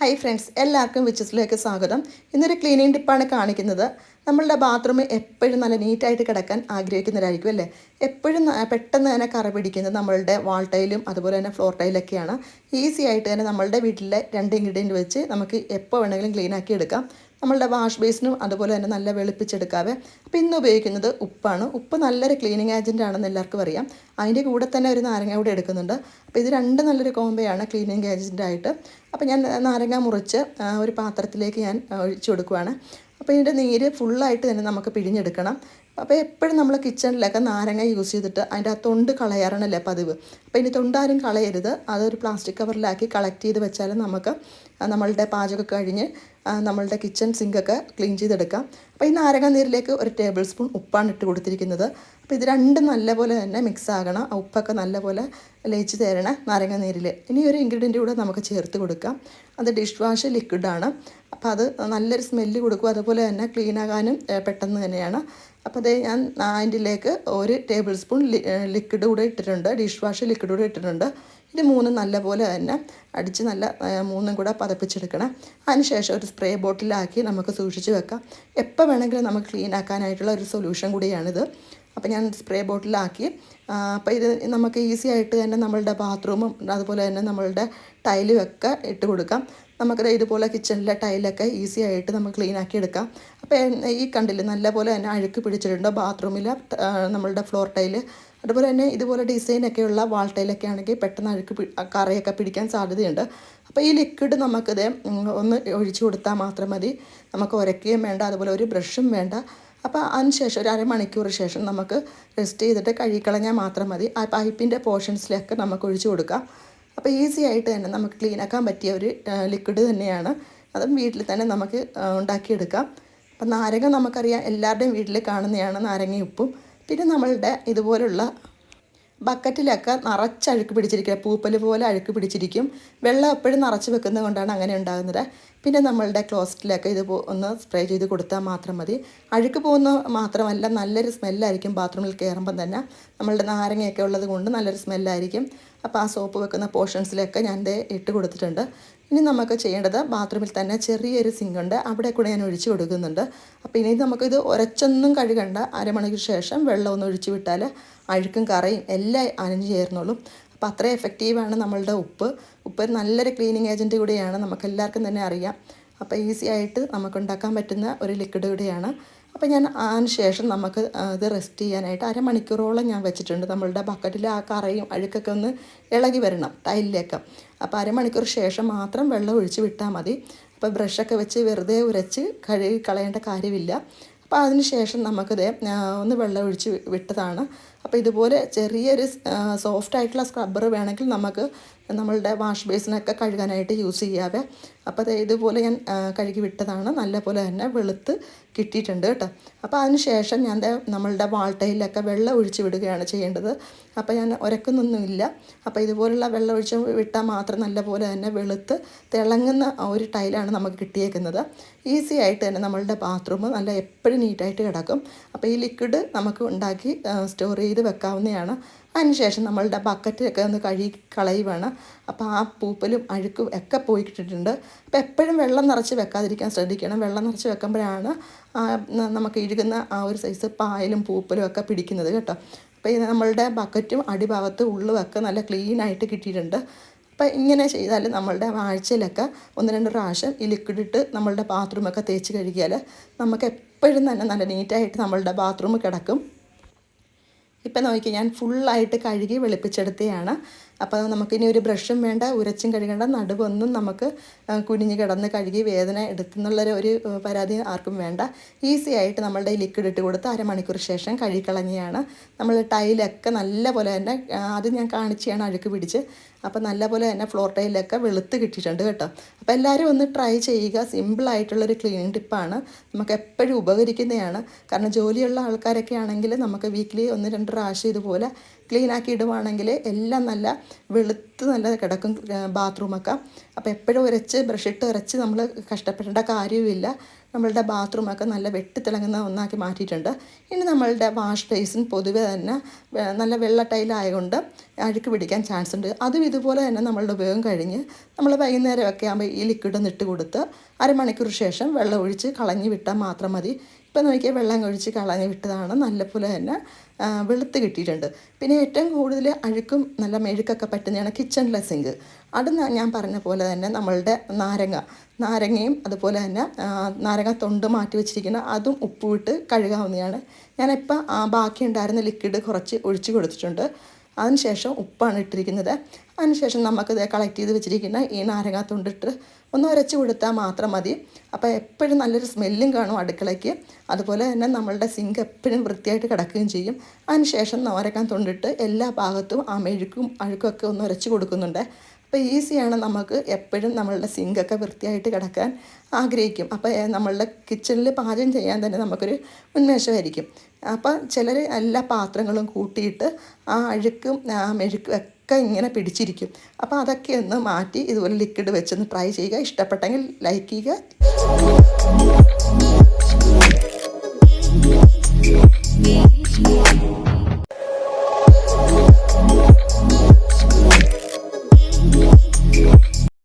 Hi friends എല്ലാവർക്കും വിച്ചസിലേക്ക് സ്വാഗതം. ഇന്നൊരു ക്ലീനിങ് ടിപ്പാണ് കാണിക്കുന്നത്. നമ്മളുടെ ബാത്റൂം എപ്പോഴും നല്ല നീറ്റായിട്ട് കിടക്കാൻ ആഗ്രഹിക്കുന്നവരായിരിക്കും അല്ലേ? എപ്പോഴും പെട്ടെന്ന് തന്നെ കറ പിടിക്കുന്നത് നമ്മളുടെ വാൾ ടൈലും അതുപോലെ തന്നെ ഫ്ലോർ ടൈലൊക്കെയാണ് ഈസി ആയിട്ട് തന്നെ നമ്മളുടെ വീട്ടിലെ രണ്ട് ഇൻഗ്രീഡിയന്റ് വെച്ച് നമുക്ക് എപ്പോൾ വേണമെങ്കിലും ക്ലീൻ ആക്കി എടുക്കാം. നമ്മളുടെ വാഷ് ബേസിനും അതുപോലെ തന്നെ നല്ല വെളുപ്പിച്ചെടുക്കാവേ. അപ്പോൾ ഇന്ന് ഉപയോഗിക്കുന്നത് ഉപ്പാണ്. ഉപ്പ് നല്ലൊരു ക്ലീനിങ് ഏജന്റ് ആണെന്ന് എല്ലാവർക്കും അറിയാം. അതിന്റെ കൂടെ തന്നെ ഒരു നാരങ്ങ കൂടെ എടുക്കുന്നുണ്ട്. അപ്പോൾ ഇത് രണ്ട് നല്ലൊരു കോമ്പയാണ് ക്ലീനിങ് ഏജന്റായിട്ട് അപ്പോൾ ഞാൻ നാരങ്ങ മുറിച്ച് ഒരു പാത്രത്തിലേക്ക് ഞാൻ ഒഴിച്ചു കൊടുക്കുവാണ്. അപ്പോൾ ഇതിന്റെ നീര് ഫുള്ളായിട്ട് തന്നെ നമുക്ക് പിഴിഞ്ഞെടുക്കണം. അപ്പോൾ എപ്പോഴും നമ്മൾ കിച്ചണിലൊക്കെ നാരങ്ങ യൂസ് ചെയ്തിട്ട് അതിന്റെ ആ തൊണ്ട് കളയാറാണല്ലേ പതിവ്. അപ്പോൾ ഇനി തൊണ്ടാരും കളയരുത്. അതൊരു പ്ലാസ്റ്റിക് കവറിലാക്കി കളക്ട് ചെയ്ത് വെച്ചാൽ നമുക്ക് നമ്മളുടെ പാചകം കഴിഞ്ഞ് നമ്മളുടെ കിച്ചൺ സിങ്കൊക്കെ ക്ലീൻ ചെയ്തെടുക്കാം. അപ്പോൾ ഈ നാരങ്ങ നീരിലേക്ക് ഒരു ടേബിൾ സ്പൂൺ ഉപ്പാണ് ഇട്ട് കൊടുത്തിരിക്കുന്നത്. അപ്പോൾ ഇത് രണ്ടും നല്ലപോലെ തന്നെ മിക്സ് ആകണം. ആ ഉപ്പൊക്കെ നല്ലപോലെ ലയിച്ച് തരണം നാരങ്ങ നീരിൽ ഇനി ഒരു ഇൻഗ്രീഡിയന്റ് കൂടെ നമുക്ക് ചേർത്ത് കൊടുക്കാം. അത് ഡിഷ് വാഷ് ലിക്വിഡാണ് അപ്പോൾ അത് നല്ലൊരു സ്മെല്ല് കൊടുക്കും. അതുപോലെ തന്നെ ക്ലീൻ ആകാനും പെട്ടെന്ന് തന്നെയാണ്. അപ്പോൾ അതേ ഞാൻ അതിന്റെലേക്ക് ഒരു ടേബിൾ സ്പൂൺ ലിക്വിഡ് കൂടെ ഇട്ടിട്ടുണ്ട്. ഡിഷ് വാഷ് ലിക്വിഡ് കൂടെ ഇട്ടിട്ടുണ്ട്. ഇത് മൂന്നും നല്ലപോലെ തന്നെ അടിച്ച് നല്ല മൂന്നും കൂടെ പതപ്പിച്ചെടുക്കണം. അതിനുശേഷം ഒരു സ്പ്രേ ബോട്ടിലാക്കി നമുക്ക് സൂക്ഷിച്ച് വെക്കാം. എപ്പോൾ വേണമെങ്കിലും നമുക്ക് ക്ലീൻ ആക്കാനായിട്ടുള്ള ഒരു സൊല്യൂഷൻ കൂടിയാണിത്. അപ്പോൾ ഞാൻ സ്പ്രേ ബോട്ടിലാക്കി. അപ്പോൾ ഇത് നമുക്ക് ഈസി ആയിട്ട് തന്നെ നമ്മളുടെ ബാത്റൂമും അതുപോലെ തന്നെ നമ്മളുടെ ടൈലും ഒക്കെ ഇട്ട് കൊടുക്കാം. നമുക്കത് ഇതുപോലെ കിച്ചണിലെ ടൈലൊക്കെ ഈസി ആയിട്ട് നമുക്ക് ക്ലീൻ ആക്കി എടുക്കാം. അപ്പോൾ ഈ കണ്ടില്ല നല്ലപോലെ തന്നെ അഴുക്ക് പിടിച്ചിട്ടുണ്ട്. ബാത്റൂമിൽ നമ്മളുടെ ഫ്ലോർ ടൈൽ അതുപോലെ തന്നെ ഇതുപോലെ ഡിസൈനൊക്കെയുള്ള വാൾ ടൈലൊക്കെ ആണെങ്കിൽ പെട്ടെന്ന് അഴുക്ക് കറയൊക്കെ പിടിക്കാൻ സാധ്യതയുണ്ട്. അപ്പോൾ ഈ ലിക്വിഡ് നമുക്കിത് ഒന്ന് ഒഴിച്ചു കൊടുത്താൽ മാത്രം മതി. നമുക്ക് ഉരക്കുകയും വേണ്ട അതുപോലെ ഒരു ബ്രഷും വേണ്ട. അപ്പോൾ അതിനുശേഷം ഒരു അരമണിക്കൂർ ശേഷം നമുക്ക് റെസ്റ്റ് ചെയ്തിട്ട് കഴുകിക്കളഞ്ഞാൽ മാത്രം മതി. ആ പൈപ്പിന്റെ പോർഷൻസിലൊക്കെ നമുക്ക് ഒഴിച്ചു കൊടുക്കാം. അപ്പോൾ ഈസി ആയിട്ട് തന്നെ നമുക്ക് ക്ലീൻ ആക്കാൻ പറ്റിയ ഒരു ലിക്വിഡ് തന്നെയാണ്. അതും വീട്ടിൽ തന്നെ നമുക്ക് ഉണ്ടാക്കിയെടുക്കാം. അപ്പം നാരങ്ങ നമുക്കറിയാം എല്ലാവരുടെയും വീട്ടിൽ കാണുന്നതാണ് നാരങ്ങ ഉപ്പും പിന്നെ നമ്മളുടെ ഇതുപോലുള്ള ബക്കറ്റിലൊക്കെ നിറച്ച് അഴുക്ക് പിടിച്ചിരിക്കുക. പൂപ്പൽ പോലെ അഴുക്ക് പിടിച്ചിരിക്കും. വെള്ളം എപ്പോഴും നിറച്ച് വെക്കുന്നത് കൊണ്ടാണ് അങ്ങനെ ഉണ്ടാകുന്നത്. പിന്നെ നമ്മളുടെ ക്ലോസറ്റിലൊക്കെ ഇത് ഒന്ന് സ്പ്രേ ചെയ്ത് കൊടുത്താൽ മാത്രം മതി. അഴുക്ക് പോകുന്ന മാത്രമല്ല നല്ലൊരു സ്മെല്ലായിരിക്കും ബാത്റൂമിൽ കയറുമ്പം തന്നെ. നമ്മളുടെ നാരങ്ങയൊക്കെ ഉള്ളത് കൊണ്ട് നല്ലൊരു സ്മെല്ലായിരിക്കും. അപ്പോൾ ആ സോപ്പ് വെക്കുന്ന പോർഷൻസിലൊക്കെ ഞാൻ ഇത് ഇട്ട് കൊടുത്തിട്ടുണ്ട്. ഇനി നമുക്ക് ചെയ്യേണ്ടത് ബാത്റൂമിൽ തന്നെ ചെറിയൊരു സിങ്ക് ഉണ്ട്. അവിടെ കൂടെ ഞാൻ ഒഴിച്ചു കൊടുക്കുന്നുണ്ട്. അപ്പോൾ ഇനി നമുക്കിത് ഉരച്ചൊന്നും കഴുകണ്ട. അരമണിക്കൂർ ശേഷം വെള്ളം ഒന്ന് ഒഴിച്ചു വിട്ടാൽ അഴുക്കും കറയും എല്ലാം അനഞ്ഞു ചേർന്നോളും. അപ്പോൾ അത്ര എഫക്റ്റീവാണ് നമ്മളുടെ ഉപ്പ്. ഉപ്പ് നല്ലൊരു ക്ലീനിങ് ഏജന്റ് കൂടിയാണ്. നമുക്ക് എല്ലാവർക്കും തന്നെ അറിയാം. അപ്പോൾ ഈസി ആയിട്ട് നമുക്ക് ഉണ്ടാക്കാൻ പറ്റുന്ന ഒരു ലിക്വിഡ് കൂടിയാണ്. അപ്പോൾ ഞാൻ അതിന് ശേഷം നമുക്ക് ഇത് റെസ്റ്റ് ചെയ്യാനായിട്ട് അരമണിക്കൂറോളം ഞാൻ വെച്ചിട്ടുണ്ട്. നമ്മളുടെ ബക്കറ്റിൽ ആ കറയും അഴുക്കൊക്കെ ഒന്ന് ഇളകി വരണം ടൈലിലേക്ക് അപ്പോൾ അരമണിക്കൂർ ശേഷം മാത്രം വെള്ളം ഒഴിച്ച് വിട്ടാൽ മതി. അപ്പോൾ ബ്രഷൊക്കെ വെച്ച് വെറുതെ ഉരച്ച് കഴുകി കളയേണ്ട കാര്യമില്ല. അപ്പോൾ അതിന് ശേഷം നമുക്കിത് ഒന്ന് വെള്ളം ഒഴിച്ച് വിട്ടതാണ്. അപ്പോൾ ഇതുപോലെ ചെറിയൊരു സോഫ്റ്റ് ആയിട്ടുള്ള സ്ക്രബ്ബർ വേണമെങ്കിൽ നമുക്ക് നമ്മളുടെ വാഷ് ബേസിനൊക്കെ കഴുകാനായിട്ട് യൂസ് ചെയ്യാവേ. അപ്പോൾ അത് ഇതുപോലെ ഞാൻ കഴുകി വിട്ടതാണ്. നല്ലപോലെ തന്നെ വെളുത്ത് കിട്ടിയിട്ടുണ്ട് കേട്ടോ. അപ്പോൾ അതിന് ശേഷം ഞാൻ നമ്മളുടെ വാൾട്ടയിലൊക്കെ വെള്ളം ഒഴിച്ച് വിടുകയാണ് ചെയ്യേണ്ടത്. അപ്പോൾ ഞാൻ ഉരക്കുന്നൊന്നുമില്ല അപ്പോൾ ഇതുപോലുള്ള വെള്ളം ഒഴിച്ച് വിട്ടാൽ മാത്രം നല്ലപോലെ തന്നെ വെളുത്ത് തിളങ്ങുന്ന ഒരു ടൈലാണ് നമുക്ക് കിട്ടിയേക്കുന്നത്. ഈസി ആയിട്ട് തന്നെ നമ്മളുടെ ബാത്റൂം നല്ല എപ്പോഴും നീറ്റായിട്ട് കിടക്കും. അപ്പോൾ ഈ ലിക്വിഡ് നമുക്ക് ഉണ്ടാക്കി സ്റ്റോർ ചെയ്ത് വെക്കാവുന്നതാണ്. അതിനുശേഷം നമ്മളുടെ ബക്കറ്റൊക്കെ ഒന്ന് കഴുകി കളയുവാണ്. അപ്പോൾ ആ പൂപ്പലും അഴുക്കും ഒക്കെ പോയിട്ടിട്ടുണ്ട്. അപ്പോൾ എപ്പോഴും വെള്ളം നിറച്ച് വെക്കാതിരിക്കാൻ ശ്രദ്ധിക്കണം. വെള്ളം നിറച്ച് വെക്കുമ്പോഴാണ് നമുക്ക് ഇഴുകുന്ന ആ ഒരു സൈസ് പായലും പൂപ്പലും ഒക്കെ പിടിക്കുന്നത് കേട്ടോ. അപ്പോൾ ഇത് നമ്മളുടെ ബക്കറ്റും അടിഭാഗത്ത് ഉള്ളുമൊക്കെ നല്ല ക്ലീൻ ആയിട്ട് കിട്ടിയിട്ടുണ്ട്. അപ്പോൾ ഇങ്ങനെ ചെയ്താൽ നമ്മളുടെ ആഴ്ചയിലൊക്കെ ഒന്ന് രണ്ട് പ്രാവശ്യം ഈ ലിക്വിഡ് ഇട്ട് നമ്മളുടെ ബാത്റൂമൊക്കെ തേച്ച് കഴുകിയാൽ നമുക്ക് എപ്പോഴും തന്നെ നല്ല നീറ്റായിട്ട് നമ്മളുടെ ബാത്റൂം കിടക്കും. ഇപ്പം നോക്കി ഞാൻ ഫുള്ളായിട്ട് കഴുകി വെളുപ്പിച്ചെടുത്തതാണ് അപ്പോൾ നമുക്കിനി ഒരു ബ്രഷും വേണ്ട ഉരച്ചും കഴുകേണ്ട നടുവൊന്നും നമുക്ക് കുനിഞ്ഞ് കിടന്ന് കഴുകി വേദന എടുക്കുന്നുള്ളൊരു ഒരു പരാതി ആർക്കും വേണ്ട. ഈസി ആയിട്ട് നമ്മളുടെ ലിക്വിഡ് ഇട്ട് കൊടുത്ത് അരമണിക്കൂർ ശേഷം കഴുകിക്കളഞ്ഞാണ് നമ്മൾ ടൈലൊക്കെ നല്ല പോലെ തന്നെ അത് ഞാൻ കാണിച്ചാണ് അഴുക്ക് പിടിച്ച്. അപ്പോൾ നല്ല പോലെ തന്നെ ഫ്ലോർ ടൈലൊക്കെ വെളുത്ത് കിട്ടിയിട്ടുണ്ട് കേട്ടോ. അപ്പോൾ എല്ലാവരും ഒന്ന് ട്രൈ ചെയ്യുക. സിമ്പിളായിട്ടുള്ളൊരു ക്ലീനിങ് ടിപ്പാണ് നമുക്ക് എപ്പോഴും ഉപകരിക്കുന്നതാണ്. കാരണം ജോലിയുള്ള ആൾക്കാരൊക്കെ ആണെങ്കിൽ നമുക്ക് വീക്ക്ലി ഒന്ന് രണ്ട് പ്രാവശ്യം ഇതുപോലെ ക്ലീൻ ആക്കി ഇടുവാണെങ്കിൽ എല്ലാം നല്ല വെളുത്ത് നല്ല കിടക്കും ബാത്റൂമൊക്കെ. അപ്പോൾ എപ്പോഴും ഉരച്ച് ബ്രഷിട്ട് ഉരച്ച് നമ്മൾ കഷ്ടപ്പെടേണ്ട കാര്യവുമില്ല. നമ്മളുടെ ബാത്റൂമൊക്കെ നല്ല വെട്ടിത്തിളങ്ങുന്ന ഒന്നാക്കി മാറ്റിയിട്ടുണ്ട്. ഇനി നമ്മളുടെ വാഷ് ബേസിൻ പൊതുവെ തന്നെ നല്ല വെള്ള ടൈലായതുകൊണ്ട് അഴുക്ക് പിടിക്കാൻ ചാൻസ് ഉണ്ട്. അതും ഇതുപോലെ തന്നെ നമ്മളുടെ ഉപയോഗം കഴിഞ്ഞ് നമ്മൾ വൈകുന്നേരമൊക്കെ ആകുമ്പോൾ ഈ ലിക്വിഡ് ഒന്ന് ഇട്ട് കൊടുത്ത് അരമണിക്കൂർ ശേഷം വെള്ളം ഒഴിച്ച് കളഞ്ഞ് വിട്ടാൽ മാത്രം മതി. ഇപ്പം നോക്കിയാൽ വെള്ളം ഒഴിച്ച് കളഞ്ഞ് വിട്ടതാണ് നല്ലപോലെ തന്നെ. വെളുത്ത് കിട്ടിയിട്ടുണ്ട്. പിന്നെ ഏറ്റവും കൂടുതൽ അഴുക്കും നല്ല മെഴുക്കൊക്കെ പറ്റുന്നതാണ് കിച്ചണിലെ സിങ്ക് അത് ഞാൻ പറഞ്ഞ പോലെ തന്നെ നമ്മളുടെ നാരങ്ങ. നാരങ്ങയും അതുപോലെ തന്നെ നാരങ്ങ തൊണ്ട് മാറ്റി വെച്ചിരിക്കുന്ന അതും ഉപ്പുവിട്ട് കഴുകാവുന്നതാണ്. ഞാനിപ്പോൾ ബാക്കി ഉണ്ടായിരുന്ന ലിക്വിഡ് കുറച്ച് ഒഴിച്ചു കൊടുത്തിട്ടുണ്ട്. അതിനുശേഷം ഉപ്പാണ് ഇട്ടിരിക്കുന്നത്. അതിനുശേഷം നമുക്കിത് കളക്ട് ചെയ്ത് വെച്ചിരിക്കുന്ന ഈ നാരങ്ങാത്തുണ്ടിട്ട് തൊണ്ടിട്ട് ഒന്ന് ഉരച്ച് കൊടുത്താൽ മാത്രം മതി. അപ്പോൾ എപ്പോഴും നല്ലൊരു സ്മെല്ലും കാണും അടുക്കളയ്ക്ക്. അതുപോലെ തന്നെ നമ്മളുടെ സിങ്ക് എപ്പോഴും വൃത്തിയായിട്ട് കിടക്കുകയും ചെയ്യും. അതിനുശേഷം നോരക്കാൻ തൊണ്ടിട്ട് എല്ലാ ഭാഗത്തും ആ മെഴുക്കും അഴുക്കൊക്കെ ഒന്ന് ഉരച്ച് കൊടുക്കുന്നുണ്ട്. അപ്പോൾ ഈസിയാണ് നമുക്ക് എപ്പോഴും നമ്മളുടെ സിങ്കൊക്കെ വൃത്തിയായിട്ട് കിടക്കാൻ ആഗ്രഹിക്കും. അപ്പോൾ നമ്മളുടെ കിച്ചണിൽ പാചകം ചെയ്യാൻ തന്നെ നമുക്കൊരു ഉന്മേഷമായിരിക്കും. അപ്പോൾ ചിലർ എല്ലാ പാത്രങ്ങളും കൂട്ടിയിട്ട് ആ അഴുക്കും ആ മെഴുക്കും ഒക്കെ ഇങ്ങനെ പിടിച്ചിരിക്കും. അപ്പോൾ അതൊക്കെ ഒന്ന് മാറ്റി ഇതുപോലെ ലിക്വിഡ് വെച്ചൊന്ന് ട്രൈ ചെയ്യുക. ഇഷ്ടപ്പെട്ടെങ്കിൽ ലൈക്ക് ചെയ്യുക.